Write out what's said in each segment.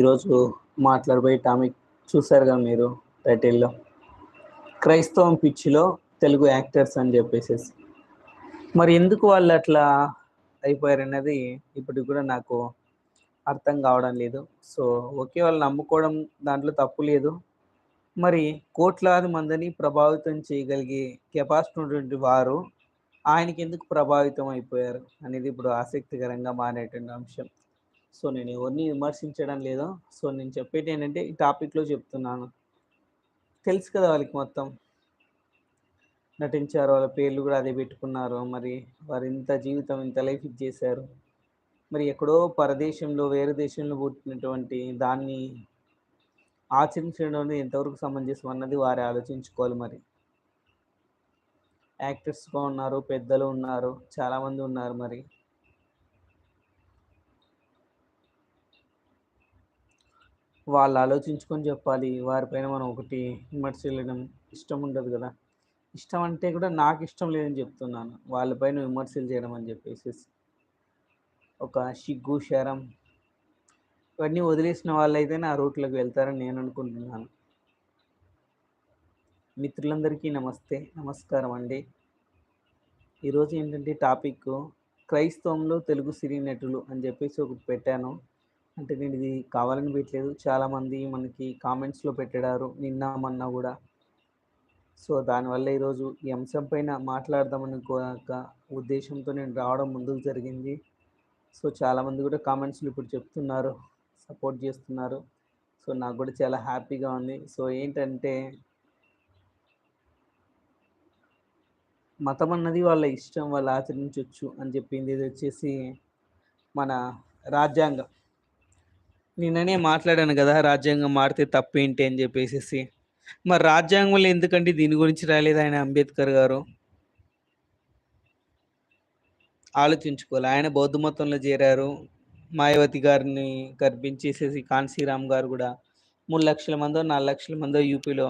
ఈరోజు మాట్లాడబోయే టాపిక్ చూసారు కదా మీరు టైటిల్లో? క్రైస్తవం పిచ్చిలో తెలుగు యాక్టర్స్ అని చెప్పేసి మరి ఎందుకు వాళ్ళు అట్లా అయిపోయారు అనేది ఇప్పటికి కూడా నాకు అర్థం కావడం లేదు. సో ఒకే వాళ్ళు నమ్ముకోవడం దాంట్లో తప్పు లేదు. మరి కోట్లాది మందిని ప్రభావితం చేయగలిగే కెపాసిటీ ఉన్నటువంటి వారు ఆయనకి ఎందుకు ప్రభావితం అయిపోయారు అనేది ఇప్పుడు ఆసక్తికరంగా మారేటువంటి అంశం. సో నేను ఎవరిని విమర్శించడం లేదు సో నేను చెప్పేది ఏంటంటే ఈ టాపిక్లో చెప్తున్నాను. తెలుసు కదా వాళ్ళకి మొత్తం. నటించారు వాళ్ళ పేర్లు కూడా అదే పెట్టుకున్నారు. మరి వారు ఇంత జీవితం ఇంత లైఫ్ ఇచ్చేశారు మరి ఎక్కడో పరదేశంలో వేరే దేశంలో పుట్టినటువంటి దాన్ని ఆచరించడం ఎంతవరకు సమంజసం అన్నది వారు ఆలోచించుకోవాలి మరి. యాక్టర్స్గా ఉన్నారు పెద్దలు ఉన్నారు చాలామంది ఉన్నారు మరి. వాళ్ళు ఆలోచించుకొని చెప్పాలి వారిపైన మనం ఒకటి విమర్శ చేయడం ఇష్టం ఉండదు కదా. ఇష్టం అంటే కూడా నాకు ఇష్టం లేదని చెప్తున్నాను. వాళ్ళపైన విమర్శలు చేయడం అని చెప్పేసి. ఒక సిగ్గు శరం ఇవన్నీ వదిలేసిన వాళ్ళైతే నా రూట్లోకి వెళ్తారని నేను అనుకుంటున్నాను. మిత్రులందరికీ నమస్తే నమస్కారం అండి. ఈరోజు ఏంటంటే టాపిక్ క్రైస్తవంలో తెలుగు సినీ నటులు అని చెప్పేసి ఒకటి పెట్టాను. అంటే నేను ఇది కావాలని పెట్టలేదు. చాలామంది మనకి కామెంట్స్లో పెట్టడారు నిన్న మొన్న కూడా. సో దానివల్ల ఈరోజు ఈ అంశం పైన మాట్లాడదామని కోక ఉద్దేశంతో నేను రావడం ముందుకు జరిగింది. సో చాలామంది కూడా కామెంట్స్లో ఇప్పుడు చెప్తున్నారు సపోర్ట్ చేస్తున్నారు. సో నాకు కూడా చాలా హ్యాపీగా ఉంది. సో ఏంటంటే మతం అన్నది వాళ్ళ ఇష్టం వాళ్ళు ఆచరించవచ్చు అని చెప్పింది. ఇది వచ్చేసి మన రాజ్యాంగం. నిన్ననే మాట్లాడాను కదా రాజ్యాంగం మారితే తప్పేంటి అని చెప్పేసి మరి రాజ్యాంగంలో ఎందుకంటే దీని గురించి రాలేదు ఆయన అంబేద్కర్ గారు? ఆలోచించుకోవాలి. ఆయన బౌద్ధ మతంలో చేరారు. మాయావతి గారిని గర్భించేసేసి కాన్సీరామ్ గారు కూడా మూడు లక్షల మందో నాలుగు లక్షల మందో యూపీలో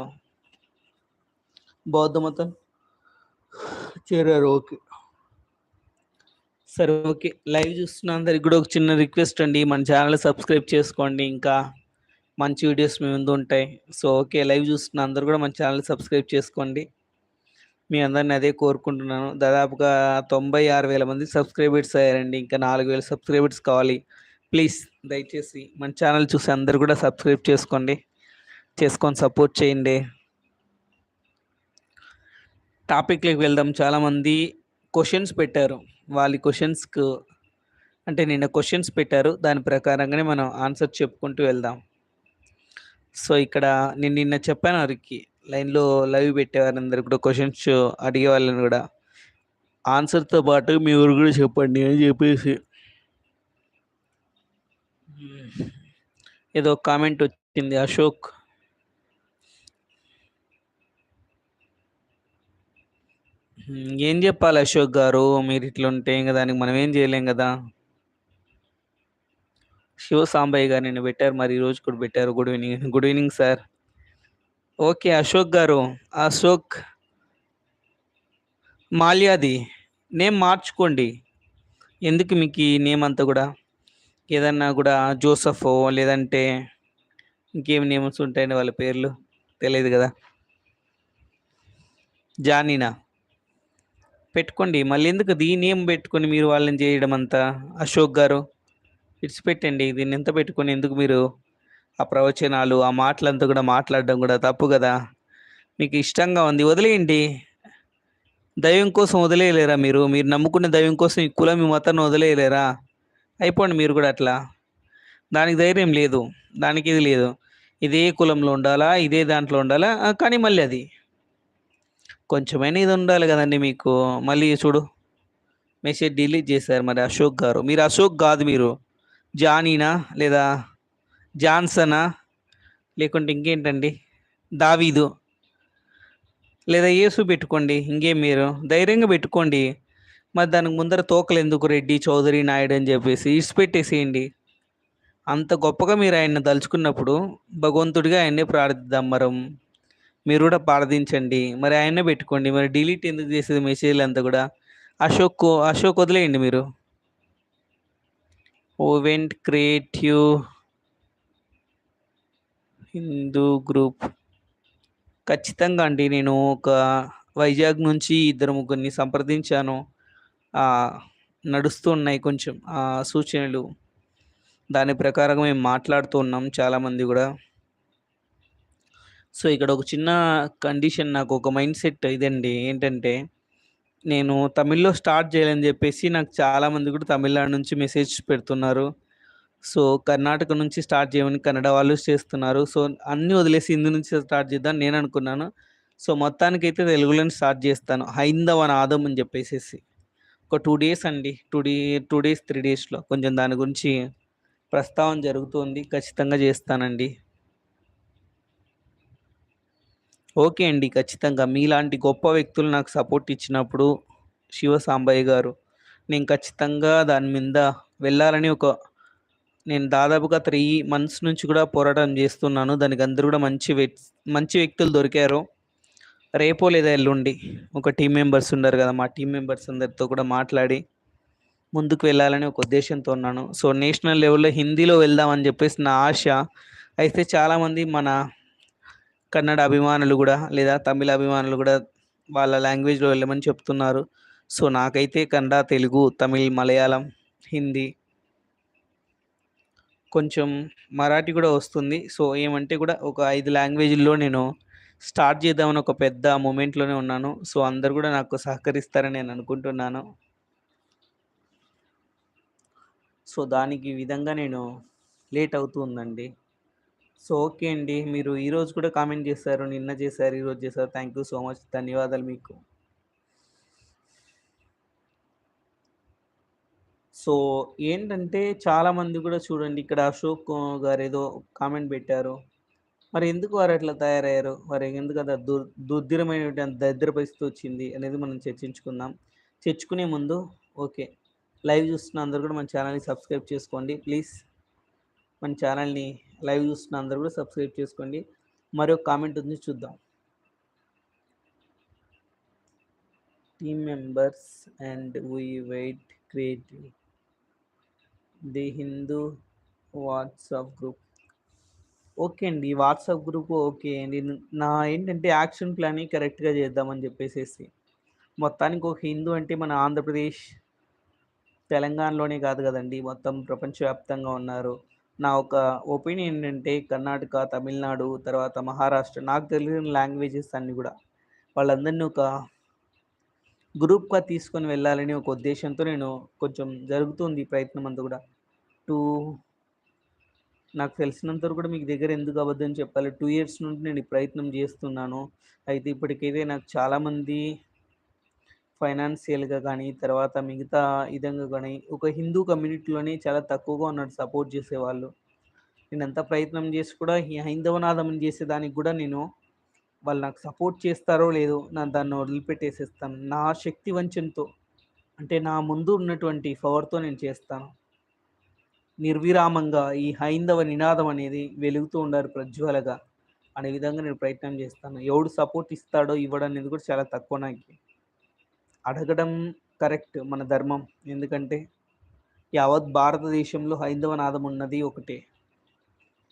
బౌద్ధ మతం చేరారు. ఓకే. సరే ఓకే. లైవ్ చూస్తున్న అందరికి కూడా ఒక చిన్న రిక్వెస్ట్ అండి. మన ఛానల్ సబ్స్క్రైబ్ చేసుకోండి ఇంకా. మంచి వీడియోస్ మీ ముందు ఉంటాయి. So okay. లైవ్ చూస్తున్న అందరు కూడా మన ఛానల్ సబ్స్క్రైబ్ చేసుకోండి. మీ అందరిని అదే కోరుకుంటున్నాను. దాదాపుగా తొంభై ఆరు వేల మంది సబ్స్క్రైబర్స్ అయ్యారండి. ఇంకా నాలుగు వేల సబ్స్క్రైబర్స్ కావాలి. ప్లీజ్ దయచేసి మన ఛానల్ చూసి అందరు కూడా సబ్స్క్రైబ్ చేసుకోండి. చేసుకొని సపోర్ట్ చేయండి. టాపిక్లోకి వెళ్దాం. చాలామంది క్వశ్చన్స్ పెట్టారు. వాళ్ళ క్వశ్చన్స్కు అంటే నిన్న క్వశ్చన్స్ పెట్టారు. దాని ప్రకారంగానే మనం ఆన్సర్ చెప్పుకుంటూ వెళ్దాం. సో ఇక్కడ నేను నిన్న చెప్పాను వారికి లైన్లో లైవ్ పెట్టేవారందరు కూడా క్వశ్చన్స్ అడిగే వాళ్ళని కూడా. ఆన్సర్తో పాటు మీ ఊరు కూడా చెప్పండి అని చెప్పేసి. ఏదో కామెంట్ వచ్చింది అశోక్. ఏం చెప్పాలి అశోక్ గారు? మీరు ఇట్లుంటే ఉంటే ఇంకా దానికి మనం ఏం చేయలేం కదా? శివ సాంబయ్య గారు నేను పెట్టారు మరి ఈరోజు కూడా పెట్టారు. Good evening good evening sir okay Ashok garu. Ashok Malyadi name మార్చుకోండి. ఎందుకు మీకు ఈ నేమ్ అంతా కూడా? ఏదన్నా కూడా జోసఫ్ లేదంటే ఇంకేం నేమ్స్ ఉంటాయండి వాళ్ళ పేర్లు? తెలియదు కదా? జానీనా. పెట్టుకోండి. మళ్ళీ ఎందుకు? దీని ఏం పెట్టుకొని మీరు వాళ్ళని చేయడం అంతా అశోక్ గారు విడిచిపెట్టండి దీన్ని ఎంత పెట్టుకొని ఎందుకు మీరు ఆ ప్రవచనాలు ఆ మాటలంతా కూడా మాట్లాడడం కూడా తప్పు కదా? మీకు ఇష్టంగా ఉంది. వదిలేయండి. దైవం కోసం వదిలేయలేరా మీరు? మీరు నమ్ముకున్న దైవం కోసం ఈ కులం ఈ మతాన్ని వదిలేయలేరా? అయిపోండి మీరు కూడా అట్లా. దానికి ధైర్యం లేదు. దానికి ఇది లేదు. ఇదే కులంలో ఉండాలా? ఇదే దాంట్లో ఉండాలా? కానీ మళ్ళీ అది కొంచెమైనా ఇది ఉండాలి కదండి మీకు. మళ్ళీ చూడు. మెసేజ్ డిలీట్ చేశారు మరి అశోక్ గారు. మీరు అశోక్ కాదు మీరు. జానీనా లేదా జాన్సనా? లేకుంటే ఇంకేంటండి? దావీదు. లేదా యేసు పెట్టుకోండి. ఇంకేం మీరు? ధైర్యంగా పెట్టుకోండి. మరి దానికి ముందర తోకలు ఎందుకు రెడ్డి చౌదరి నాయుడు అని చెప్పేసి ఇడిచి పెట్టేసేయండి. అంత గొప్పగా మీరు ఆయన్ని తలుచుకున్నప్పుడు భగవంతుడిగా ఆయన్ని ప్రార్థిద్దాం మరం. మీరు కూడా ప్రార్థించండి మరి ఆయన్నే పెట్టుకోండి. మరి డిలీట్ ఎందుకు చేసేది మెసేజ్లు అంతా కూడా? అశోక్ అశోక్ వదిలేయండి మీరు. ఓవెంట్ క్రియేటివ్ హిందూ గ్రూప్. ఖచ్చితంగా అండి. నేను ఒక వైజాగ్ నుంచి ఇద్దరు ముగ్గురిని సంప్రదించాను. నడుస్తున్నాయి నడుస్తూ ఉన్నాయి కొంచెం. సూచనలు. దాని ప్రకారం మేము మాట్లాడుతూ ఉన్నాం చాలామంది కూడా. సో, ఇక్కడ ఒక చిన్న కండిషన్ నాకు ఒక మైండ్ సెట్ ఇదండి. ఏంటంటే, నేను తమిళ్‌లో స్టార్ట్ చేయాలని చెప్పేసి నాకు చాలామంది కూడా తమిళనాడు నుంచి మెసేజ్ పెడుతున్నారు. సో, కర్ణాటక నుంచి స్టార్ట్ చేయమని కన్నడ వాళ్ళు చేస్తున్నారు. సో, అన్నీ వదిలేసి హిందీ నుంచి స్టార్ట్ చేద్దాం అని నేననుకున్నాను. సో, మొత్తానికి అయితే తెలుగులోనే స్టార్ట్ చేస్తాను హైందవ నాదం అని చెప్పేసేసి ఒక టూ డేస్ అండి. Two day two days, three డేస్‌లో కొంచెం దాని గురించి ప్రస్తావన జరుగుతుంది. ఖచ్చితంగా చేస్తానండి ఓకే అండి. ఖచ్చితంగా మీలాంటి గొప్ప వ్యక్తులు నాకు సపోర్ట్ ఇచ్చినప్పుడు శివ సాంబయ్య గారు, నేను ఖచ్చితంగా దాని మీద వెళ్ళాలని ఒక నేను దాదాపుగా త్రీ మంత్స్ నుంచి కూడా పోరాటం చేస్తున్నాను దానికి అందరూ కూడా మంచి మంచి వ్యక్తులు దొరికారు. రేపో లేదా ఎల్లుండి ఒక టీం మెంబర్స్ ఉన్నారు కదా మా టీం మెంబర్స్ అందరితో కూడా మాట్లాడి ముందుకు వెళ్ళాలని ఒక ఉద్దేశంతో ఉన్నాను. సో, నేషనల్ లెవెల్‌లో హిందీలో వెళ్దామని చెప్పేసి నా ఆశ. అయితే చాలామంది మన కన్నడ అభిమానులు కూడా లేదా తమిళ అభిమానులు కూడా వాళ్ళ లాంగ్వేజ్‌లో వెళ్ళమని చెప్తున్నారు. సో, నాకైతే కన్నడ, తెలుగు, తమిళ్, మలయాళం, హిందీ కొంచెం మరాఠీ కూడా వస్తుంది. సో, ఏమంటే కూడా ఒక ఐదు లాంగ్వేజ్లో నేను స్టార్ట్ చేద్దామని ఒక పెద్ద మూమెంట్‌లోనే ఉన్నాను. సో, అందరు కూడా నాకు సహకరిస్తారని నేను అనుకుంటున్నాను. సో, దానికి విధంగా నేను లేట్ అవుతుందండి సో, ఓకే అండి. మీరు ఈరోజు కూడా కామెంట్ చేశారు. నిన్న చేశారు, ఈరోజు చేశారు. Thank you so much. ధన్యవాదాలు మీకు. సో, ఏంటంటే చాలామంది కూడా చూడండి ఇక్కడ అశోక్ గారు ఏదో కామెంట్ పెట్టారు. మరి ఎందుకు వారు అట్లా తయారయ్యారు? వారు ఎందుకు అంత దు దుర్ధిరమైన దరిద్ర పరిస్థితి వచ్చింది అనేది మనం చర్చించుకుందాం. చర్చుకునే ముందు ఓకే. లైవ్ చూస్తున్న అందరు కూడా మన ఛానల్ని సబ్స్క్రైబ్ చేసుకోండి ప్లీజ్. మన ఛానల్ని లైవ్ చూస్తున్న అందరూ కూడా సబ్స్క్రైబ్ చేసుకోండి. మరో కామెంట్ ఉంది చూద్దాం. Team members and we wait creative the Hindu WhatsApp group. Okay అండి. WhatsApp group okay. అండి నా ఏంటంటే యాక్షన్ ప్లాన్ కరెక్ట్‌గా చేద్దామని చెప్పేసేసి. మొత్తానికి ఒక హిందూ అంటే మన ఆంధ్రప్రదేశ్ తెలంగాణలోనే కాదు కదండి మొత్తం ప్రపంచవ్యాప్తంగా ఉన్నారు. నా ఒక ఒపీనియన్ ఏంటంటే కర్ణాటక, తమిళనాడు, తర్వాత మహారాష్ట్ర నాకు తెలియని లాంగ్వేజెస్ అన్నీ కూడా. వాళ్ళందరిని ఒక గ్రూప్‌గా తీసుకొని వెళ్ళాలని ఒక ఉద్దేశంతో నేను కొంచెం జరుగుతుంది ప్రయత్నం అంతా కూడా. టూ నాకు తెలిసినంత వరకు కూడా మీకు దగ్గర ఎందుకు అబద్ధం చెప్పాలి. టూ ఇయర్స్ నుండి నేను ఈ ప్రయత్నం చేస్తున్నాను. అయితే ఇప్పటికైతే నాకు చాలామంది ఫైనాన్షియల్‌గా కానీ తర్వాత మిగతా విధంగా కానీ ఒక హిందూ కమ్యూనిటీలోనే చాలా తక్కువగా ఉన్నాడు సపోర్ట్ చేసేవాళ్ళు. నేనెంత ప్రయత్నం చేసి కూడా ఈ హైందవనాదం చేసేదానికి కూడా నేను వాళ్ళు నాకు సపోర్ట్ చేస్తారో లేదో నేను దాన్ని వదిలిపెట్టేసేస్తాను. నా శక్తి వంచనతో అంటే నా ముందు ఉన్నటువంటి పవర్‌తో నేను చేస్తాను. నిర్విరామంగా ఈ హైందవ నినాదం అనేది వెలుగుతూ ఉండాలి ప్రజ్వలగా అనే విధంగా నేను ప్రయత్నం చేస్తాను. ఎవడు సపోర్ట్ ఇస్తాడో, ఇవ్వడం అనేది కూడా చాలా తక్కువ నాకు అడగడం కరెక్ట్ మన ధర్మం. ఎందుకంటే యావత్ భారతదేశంలో హైందవ నాదం ఉన్నది ఒకటే.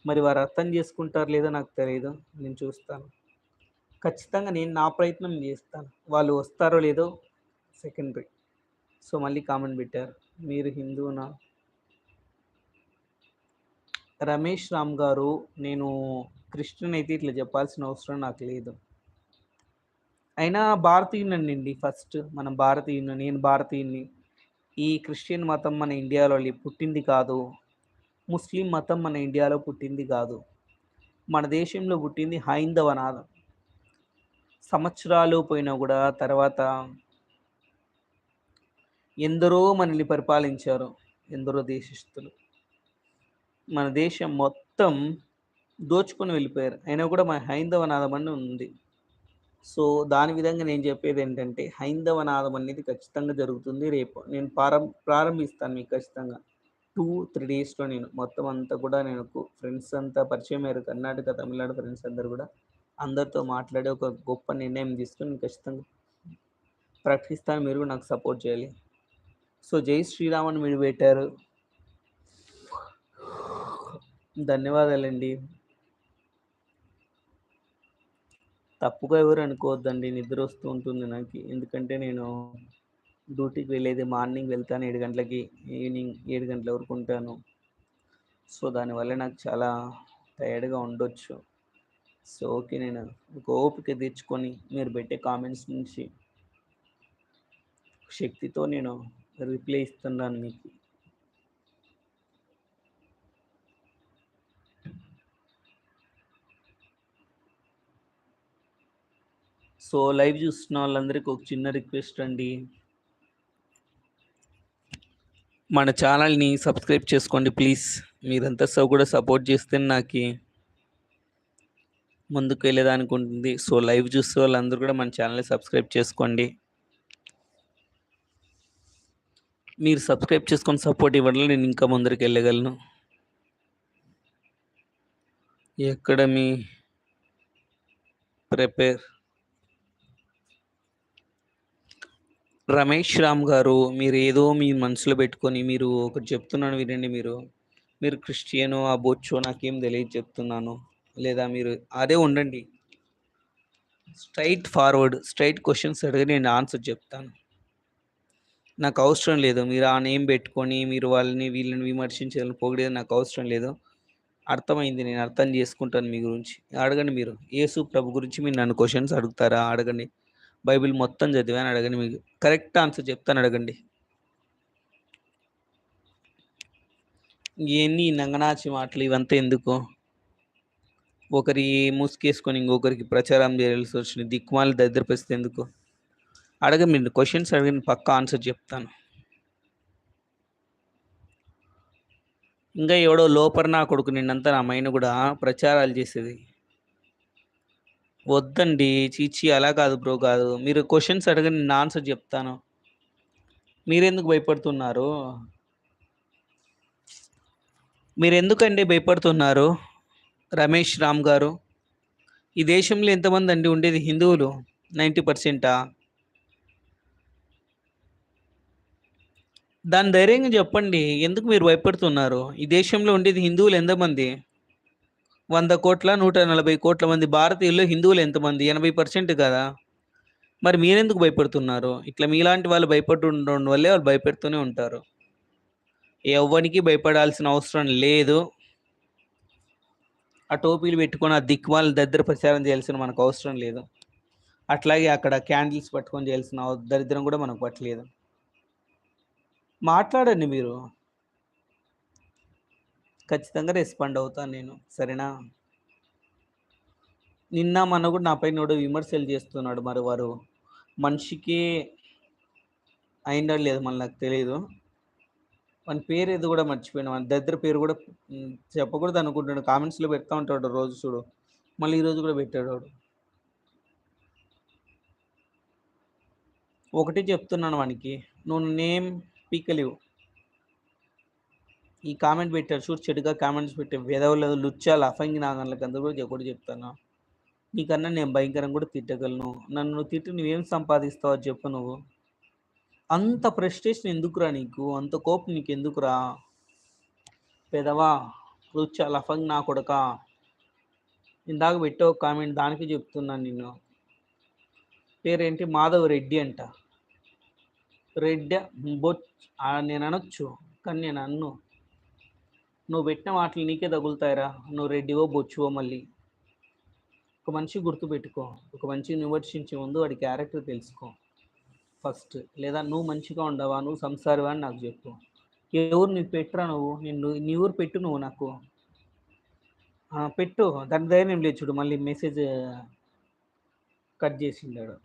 మరి వారు అర్థం చేసుకుంటారో లేదో నాకు తెలియదు నేను చూస్తాను. ఖచ్చితంగా నేను నా ప్రయత్నం చేస్తాను. వాళ్ళు వస్తారో లేదో సెకండరీ. సో, మళ్ళీ కామెంట్ పెట్టారు. మీరు హిందువునా? రమేష్ రామ్ గారు నేను క్రిస్టియన్ అయితే ఇట్లా చెప్పాల్సిన అవసరం నాకు లేదు. అయినా భారతీయుడినండి ఫస్ట్. మనం భారతీయుని నేను భారతీయుడిని. ఈ క్రిస్టియన్ మతం మన ఇండియాలో పుట్టింది కాదు. ముస్లిం మతం మన ఇండియాలో పుట్టింది కాదు. మన దేశంలో పుట్టింది హైందవ నాదం. సంవత్సరాలు పోయినా కూడా తర్వాత ఎందరో మనల్ని పరిపాలించారు. ఎందరో దేశస్థులు. మన దేశం మొత్తం దోచుకొని వెళ్ళిపోయారు. అయినా కూడా మన హైందవ నాదం అని ఉంది. సో, దాని విధంగా నేను చెప్పేది ఏంటంటే హైందవ నాదం అనేది ఖచ్చితంగా జరుగుతుంది రేపు. నేను ప్రారం ప్రారంభిస్తాను మీకు ఖచ్చితంగా. 2, 3 డేస్‌లో నేను మొత్తం అంతా కూడా నేను ఫ్రెండ్స్ అంతా పరిచయం అయ్యారు కర్ణాటక, తమిళనాడు ఫ్రెండ్స్ అందరు కూడా అందరితో మాట్లాడి ఒక గొప్ప నిర్ణయం తీసుకొని నేను ఖచ్చితంగా ప్రకటిస్తాను. మీరు నాకు సపోర్ట్ చేయాలి. సో, జై శ్రీరామ్ అని మీరు పెట్టారు. ధన్యవాదాలండి. తప్పుగా ఎవరు అనుకోవద్దండి. నిద్ర వస్తూ ఉంటుంది నాకు. ఎందుకంటే నేను డ్యూటీకి వెళ్ళేది మార్నింగ్ వెళ్తాను. ఏడు గంటలకి ఈవినింగ్ ఏడు గంటల వరకు ఉంటాను. సో దానివల్ల నాకు చాలా టైర్డ్గా ఉండొచ్చు. So okay. నేను ఒక ఓపిక తెచ్చుకొని మీరు పెట్టే కామెంట్స్ నుంచి శక్తితో నేను రిప్లై ఇస్తున్నాను మీకు. సో లైవ్ చూస్తున్న వాళ్ళందరికీ ఒక చిన్న రిక్వెస్ట్ అండి. మన ఛానల్ని సబ్స్క్రైబ్ చేసుకోండి ప్లీజ్. మీరంతా సో కూడా సపోర్ట్ చేస్తే నాకు ముందుకు వెళ్ళేదానికి ఉంటుంది. సో లైవ్ చూసే వాళ్ళందరూ కూడా మన ఛానల్ని సబ్స్క్రైబ్ చేసుకోండి. మీరు సబ్స్క్రైబ్ చేసుకొని సపోర్ట్ ఇవ్వడం నేను ఇంకా ముందరికి వెళ్ళగలను. ఎక్కడ మీ ప్రిపేర్? రమేష్ రామ్ గారు మీరు ఏదో మీ మనసులో పెట్టుకొని మీరు ఒకటి చెప్తున్నాను వినండి మీరు. మీరు క్రిస్టియనో ఆ బొచ్చో నాకేం తెలియదు చెప్తున్నాను. లేదా మీరు అదే ఉండండి. స్ట్రైట్ ఫార్వర్డ్ స్ట్రైట్ క్వశ్చన్స్ అడిగి నేను ఆన్సర్ చెప్తాను. నాకు అవసరం లేదు. మీరు ఆ నేమ్ పెట్టుకొని మీరు వాళ్ళని వీళ్ళని విమర్శించాలని పొగిడేది నాకు అవసరం లేదు. అర్థమైంది. నేను అర్థం చేసుకుంటాను మీ గురించి. అడగండి మీరు. యేసు ప్రభు గురించి మీరు నన్ను క్వశ్చన్స్ అడుగుతారా? అడగండి. బైబిల్ మొత్తం చదివాను అడగండి మీకు. కరెక్ట్ ఆన్సర్ చెప్తాను అడగండి. ఇవన్నీ నంగనాచి మాటలు ఇవంతా ఎందుకు? ఒకరి మూసుకేసుకొని ఇంకొకరికి ప్రచారం చేయాల్సి వచ్చింది దిక్కుమాలి దగ్గర పరిస్థితి ఎందుకు? అడగ మీరు క్వశ్చన్స్ అడిగిన పక్క ఆన్సర్ చెప్తాను. ఇంకా ఎవడో లోపల నా కొడుకు నిన్నంతా నా మైన కూడా ప్రచారాలు చేసేది. వద్దండి చీచి అలా కాదు బ్రో కాదు. మీరు క్వశ్చన్స్ అడగని నేను ఆన్సర్ చెప్తాను. మీరెందుకు భయపడుతున్నారు? మీరు ఎందుకండి భయపడుతున్నారు? రమేష్ రామ్ గారు ఈ దేశంలో ఎంతమంది అండి ఉండేది? హిందువులు నైంటీ పర్సెంటా? దాని ధైర్యంగా చెప్పండి ఎందుకు మీరు భయపడుతున్నారు? ఈ దేశంలో ఉండేది హిందువులు ఎంతమంది? వంద కోట్ల నూట నలభై కోట్ల మంది భారతీయుల్లో హిందువులు ఎంతమంది? ఎనభై పర్సెంట్ కదా. మరి మీరెందుకు భయపడుతున్నారు? ఇట్లా మీలాంటి వాళ్ళు భయపడుతుండడం వల్లే వాళ్ళు భయపెడుతూనే ఉంటారు. ఎవ్వరికి భయపడాల్సిన అవసరం లేదు. ఆ టోపీలు పెట్టుకొని ఆ దిక్మాల దగ్గర ప్రచారం చేయాల్సిన మనకు అవసరం లేదు. అట్లాగే అక్కడ క్యాండిల్స్ పట్టుకొని చేయాల్సిన దరిద్రం కూడా మనకు పట్టలేదు. మాట్లాడండి మీరు. ఖచ్చితంగా రెస్పాండ్ అవుతాను నేను సరేనా? నిన్న మన కూడా నాపై నోడు విమర్శలు చేస్తున్నాడు మరి వారు. మనిషికి అయిందో లేదు మన నాకు తెలియదు మన పేరు ఏది కూడా మర్చిపోయాను మన దగ్గర పేరు కూడా చెప్పకూడదు అనుకుంటున్నాడు. కామెంట్స్లో పెడతా ఉంటాడు రోజు చూడు. మళ్ళీ ఈరోజు కూడా పెట్టాడు వాడు. ఒకటి చెప్తున్నాను వానికి. నువ్వు నేమ్ పీకలేవు. ఈ కామెంట్ పెట్టారు. చూడు చెడుగా కామెంట్స్ పెట్టే వేదవులు లుచ్చాలు అఫంగి నాగన్లకు అందరూ కూడా ఒకటి చెప్తాను. నీకన్నా నేను భయంకరంగా కూడా తిట్టగలను. నన్ను నువ్వు తిట్టి నువ్వేం సంపాదిస్తావో చెప్పు నువ్వు. అంత ప్రెస్టేషన్ ఎందుకురా నీకు? అంత కోపం నీకు ఎందుకురా పెదవా లుచ్చాలు అఫంగి నా కొడక? ఇందాక పెట్టావు కామెంట్ దానికి చెప్తున్నాను నిన్ను పేరేంటి? మాధవ్ రెడ్డి అంట. రెడ్డి బొచ్ నేను అనొచ్చు కానీ నేను అన్ను. నువ్వు పెట్టిన మాటలు నీకే తగులుతాయిరా. నువ్వు రెడ్డివో బొచ్చువో మళ్ళీ. ఒక మనిషి గుర్తుపెట్టుకో. ఒక మనిషిని విమర్శించే ముందు వాడి క్యారెక్టర్ తెలుసుకో. ఫస్ట్ లేదా నువ్వు మంచిగా ఉండవా నువ్వు సంసారవా అని నాకు చెప్పు. ఎవరు నీకు పెట్టురా నువ్వు? నేను నీ ఊరు పెట్టు నువ్వు నాకు. పెట్టు. దాని ధైర్యం లేదు చూడు. మళ్ళీ మెసేజ్ కట్ చేసిండాడు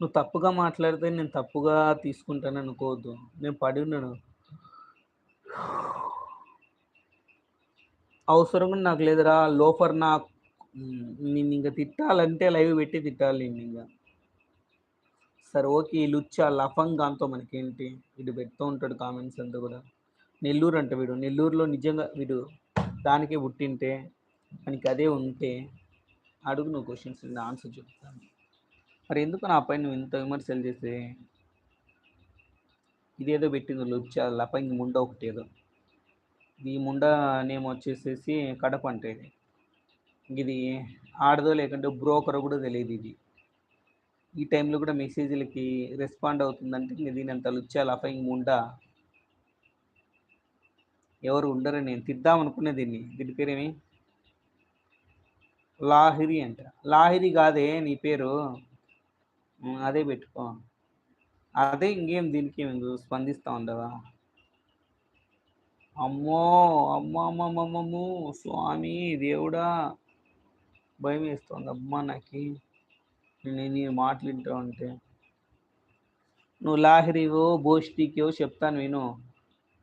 నువ్వు తప్పుగా మాట్లాడితే నేను తప్పుగా తీసుకుంటాను అనుకోవద్దు. నేను పడి ఉన్నాను. అవసరం కూడా నాకు లేదురా. లోఫర్ నా నేను నిన్ను ఇంకా తిట్టాలంటే లైవ్ పెట్టి తిట్టాలి నిన్ను ఇంకా. సరే ఓకే ఈ లుచ్చా లఫంగాంతో మనకేంటి? వీడు పెడుతూ ఉంటాడు కామెంట్స్ అంతా కూడా. నెల్లూరు అంట వీడు. నెల్లూరులో నిజంగా వీడు దానికే పుట్టింటే మనకి అదే ఉంటే అడుగు నువ్వు క్వశ్చన్స్ ఆన్సర్ చెప్తాను. మరి ఎందుకు నా పైన నువ్వు ఇంత విమర్శలు చేస్తే? ఇదేదో పెట్టింది లుప్చా లప ఇంక ముండ ఒకటి ఏదో ఈ ముండ నేమ్ వచ్చేసేసి కడప అంటే ఇది. ఇది ఆడదో లేకుంటే బ్రోకర్ కూడా తెలియదు ఇది. ఈ టైంలో కూడా మెసేజ్లకి రెస్పాండ్ అవుతుందంటే ఇంక దీని అంత లుచ్చా లప ఇంక ముండ. ఎవరు ఉండరు నేను తిద్దాం అనుకునే దీన్ని. దీని పేరేమి లాహిరి అంట. లాహిరి కాదే నీ పేరు? అదే పెట్టుకో. అదే ఇంకేం దీనికి ఏం నువ్వు స్పందిస్తా అమ్మో అమ్మమ్మమ్మమ్మము స్వామి దేవుడా! భయం వేస్తుంది. అమ్మ నాకు. నేను నీ మాటలు వింటా ఉంటే. నువ్వు లాహిరివో భోష్టికో చెప్తాను విను.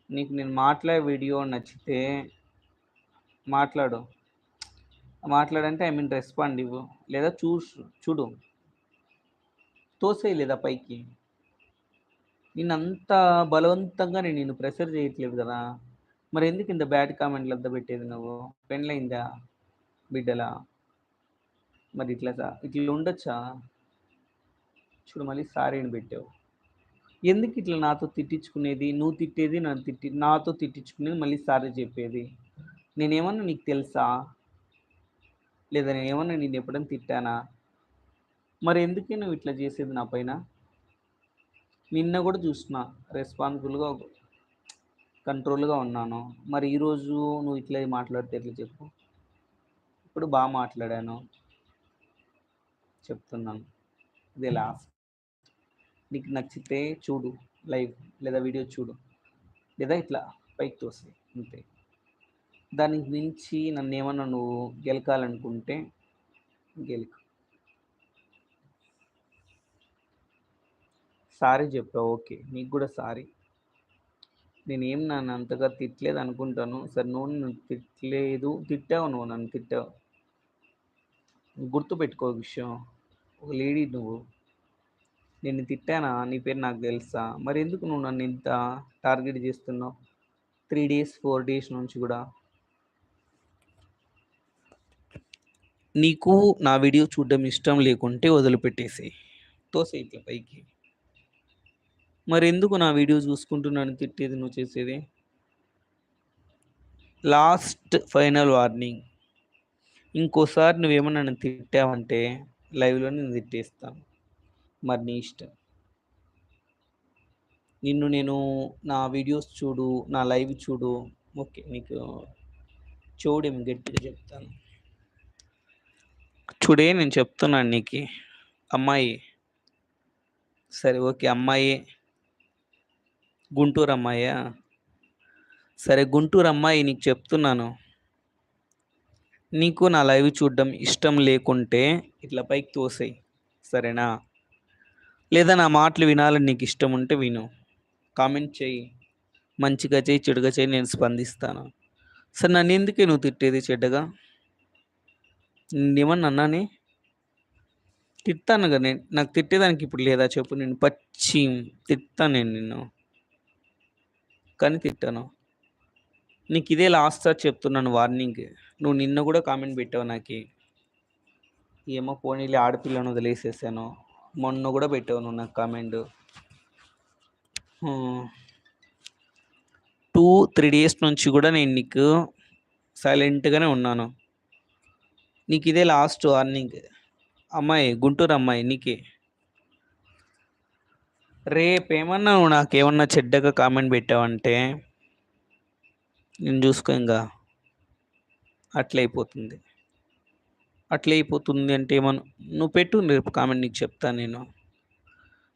నీకు నేను మాట్లాడే వీడియో నచ్చితే మాట్లాడు. మాట్లాడంటే ఐ మీన్ రెస్పాండ్ ఇవ్వు. లేదా చూ చూడు. తోసేయలేదా పైకి. నేను అంత బలవంతంగా నేను నిన్ను ప్రెషర్ చేయట్లేదు కదా. మరి ఎందుకు ఇంత బ్యాడ్ కామెంట్లు అంతా పెట్టేది నువ్వు? పెండ్లైందా బిడ్డలా? మరి ఇట్లా ఇట్లా ఉండొచ్చా? చూడు మళ్ళీ సారీ అని పెట్టావు. ఎందుకు ఇట్లా నాతో తిట్టించుకునేది? నువ్వు తిట్టేది నన్ను తిట్టి నాతో తిట్టించుకునేది మళ్ళీ సారీ చెప్పేది? నేనేమన్నా నీకు తెలుసా? లేదా నేనేమన్నా నేను ఎప్పుడైనా తిట్టానా? మరి ఎందుకే నువ్వు ఇట్లా చేసేది నా పైన? నిన్న కూడా చూసిన రెస్పాన్సిబుల్గా కంట్రోల్గా ఉన్నాను. మరి ఈరోజు నువ్వు ఇట్లా మాట్లాడితే ఎట్లా చెప్పు? ఇప్పుడు బాగా మాట్లాడాను. చెప్తున్నాను. ఇదే లాస్ట్ నీకు నచ్చితే చూడు లైవ్ లేదా వీడియో చూడు. లేదా ఇట్లా పైకి తోసే అంతే. దానికి మించి నన్ను ఏమన్నా నువ్వు గెలకాలనుకుంటే గెలుకు. సారీ చెప్పావు ఓకే. నీకు కూడా సారీ. నేనేం నన్ను అంతగా తిట్టలేదు అనుకుంటాను. సరే నువ్వు నన్ను తిట్టలేదు. తిట్టావు నువ్వు నన్ను తిట్టావు. గుర్తుపెట్టుకో పెట్టుకో విషయం. ఒక లేడీ నువ్వు. నేను తిట్టానా? నీ పేరు నాకు తెలుసా? మరి ఎందుకు నువ్వు నన్ను ఇంత టార్గెట్ చేస్తున్నావు? త్రీ డేస్ ఫోర్ డేస్ నుంచి కూడా. నీకు నా వీడియో చూడడం ఇష్టం లేకుంటే వదిలిపెట్టేసి తోసే ఇట్లా పైకి. మరి ఎందుకు నా వీడియో చూసుకుంటున్నాను నన్ను తిట్టేది నువ్వు చేసేది? Last final warning. ఇంకోసారి నువ్వేమన్నా నన్ను తిట్టావంటే లైవ్లో నేను తిట్టేస్తాను. మరి నీ ఇష్టం. నిన్ను నేను నా వీడియోస్ చూడు నా లైవ్ చూడు. ఓకే నీకు చూడేం గట్టిగా చెప్తాను. చూడే నేను చెప్తున్నాను నీకు. అమ్మాయి. సరే ఓకే అమ్మాయి. గుంటూరు అమ్మాయా? సరే గుంటూరు అమ్మాయి నీకు చెప్తున్నాను. నీకు నా లైవ్ చూడడం ఇష్టం లేకుంటే ఇట్లా పైకి తోసేయి. సరేనా? లేదా నా మాటలు వినాలని నీకు ఇష్టం ఉంటే విను. కామెంట్ చేయి. మంచిగా చేయి చెడుగా చేయి నేను స్పందిస్తాను. సరే నన్ను ఎందుకే నువ్వు తిట్టేది చెడ్డగా? నేనేమన్నా అన్నానే? తిట్టాను కదా నేను నాకు తిట్టేదానికి ఇప్పుడు లేదా చెప్పు నేను పచ్చి తిట్టాను నేను నిన్ను. కానీ తిట్టాను. నీకు ఇదే లాస్ట్ సార్ చెప్తున్నాను వార్నింగ్ నువ్వు నిన్న కూడా కామెంట్ పెట్టావు నాకు. ఏమో పోనీలే ఆడపిల్లను వదిలేసేసాను. మొన్న కూడా పెట్టావు నువ్వు నాకు కామెంట్ టూ త్రీ డేస్ నుంచి కూడా నేను నీకు సైలెంట్గానే ఉన్నాను. నీకు ఇదే లాస్ట్ వార్నింగ్ అమ్మాయి గుంటూరు అమ్మాయి నీకే. రేపేమన్నా నువ్వు నాకేమన్నా చెడ్డగా కామెంట్ పెట్టావంటే నేను చూసుకో ఇంకా. అట్లయిపోతుంది. అయిపోతుంది అయిపోతుంది అంటే ఏమన్నా నువ్వు పెట్టు రేపు కామెంట్ నీకు చెప్తాను నేను.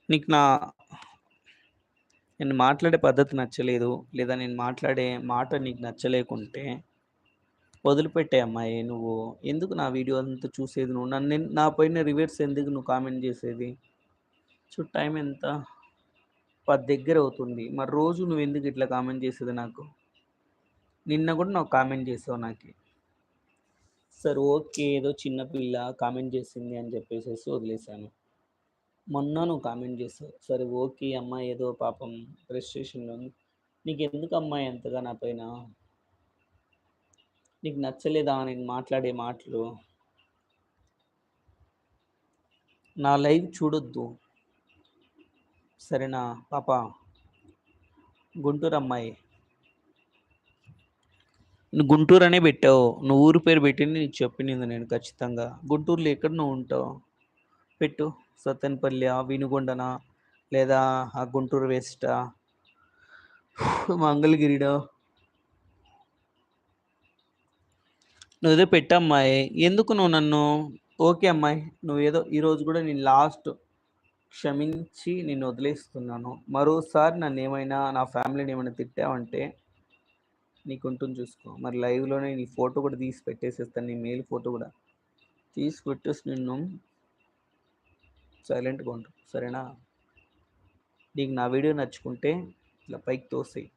నీకు నా నేను మాట్లాడే పద్ధతి నచ్చలేదు లేదా నేను మాట్లాడే మాట నీకు నచ్చలేకుంటే వదిలిపెట్టే అమ్మాయి నువ్వు. ఎందుకు నా వీడియో అంతా చూసేది నువ్వు? నన్ను నా పైన రివర్స్ ఎందుకు నువ్వు కామెంట్ చేసేది? చూ టైం ఎంత? పది దగ్గర అవుతుంది మరి రోజు నువ్వు ఎందుకు ఇట్లా కామెంట్ చేసేది నాకు? నిన్న కూడా నువ్వు కామెంట్ చేసావు నాకు. సరే ఓకే ఏదో చిన్నపిల్ల కామెంట్ చేసింది అని చెప్పేసి వదిలేశాను మొన్న నువ్వు కామెంట్ చేసావు. సరే ఓకే అమ్మ ఏదో పాపం ఫ్రస్ట్రేషన్లో ఉంది. నీకు ఎందుకు అమ్మాయి ఎంతగా నా పైన? నీకు నచ్చలేదా నేను మాట్లాడే మాటలు? నా లైవ్ చూడొద్దు. సరేనా పాప. గుంటూరు అమ్మాయి. నువ్వు గుంటూరు అనే పెట్టావు. నువ్వు ఊరు పేరు పెట్టింది నీకు చెప్పింది నేను ఖచ్చితంగా. గుంటూరులో ఎక్కడ నువ్వు ఉంటావు. పెట్టు. సత్తెనపల్లి వినుగొండనా లేదా ఆ గుంటూరు వేస్టా మంగళగిరిడో? నువ్వు ఏదో పెట్టమ్మాయి ఎందుకు నువ్వు నన్ను? ఓకే అమ్మాయి. నువ్వు ఏదో ఈరోజు కూడా నేను లాస్ట్ క్షమించి నిన్ను వదిలేస్తున్నాను. మరోసారి నన్ను ఏమైనా నా ఫ్యామిలీని ఏమైనా తిట్టావంటే నీకు ఉంటుంది చూసుకో. మరి లైవ్లోనే నీ ఫోటో కూడా తీసి పెట్టేసేస్తాను నీ మెయిల్ ఫోటో కూడా తీసి పెట్టేసి నిన్ను సైలెంట్గా ఉంటు సరేనా? నీకు నా వీడియో నచ్చుకుంటే ఇలా పైకి తోసేయి.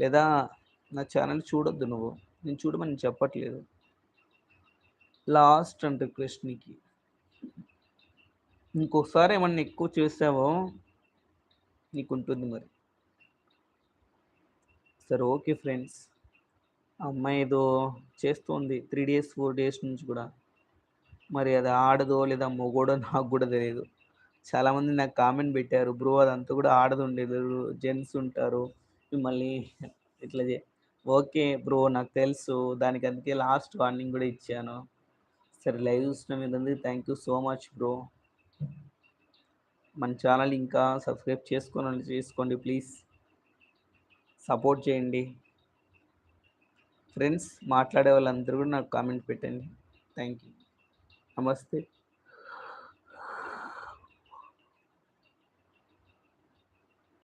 లేదా నా ఛానల్ చూడొద్దు నువ్వు. నేను చూడమని చెప్పట్లేదు. లాస్ట్ అండ్ రిక్వెస్ట్ నీకు ఇంకోసారి ఏమన్నా ఎక్కువ చేసావో నీకు ఉంటుంది మరి. సరే ఓకే ఫ్రెండ్స్. అమ్మాయి ఏదో చేస్తుంది త్రీ డేస్ ఫోర్ డేస్ నుంచి కూడా. మరి అది ఆడదో లేదా మొగోడో నాకు కూడా తెలియదు చాలామంది నాకు కామెంట్ పెట్టారు బ్రో అదంతా కూడా ఆడదు ఉండేది. జెంట్స్ ఉంటారు మిమ్మల్ని ఇట్లా చే ఓకే బ్రో నాకు తెలుసు. దానికి అందుకే లాస్ట్ వార్నింగ్ కూడా ఇచ్చాను. సరే లైవ్ చూసిన మీద thank you so much bro. మన ఛానల్ ఇంకా సబ్స్క్రైబ్ చేసుకోవాలని చేసుకోండి ప్లీజ్. సపోర్ట్ చేయండి. ఫ్రెండ్స్ మాట్లాడే వాళ్ళందరూ కూడా నాకు కామెంట్ పెట్టండి. Thank you. నమస్తే.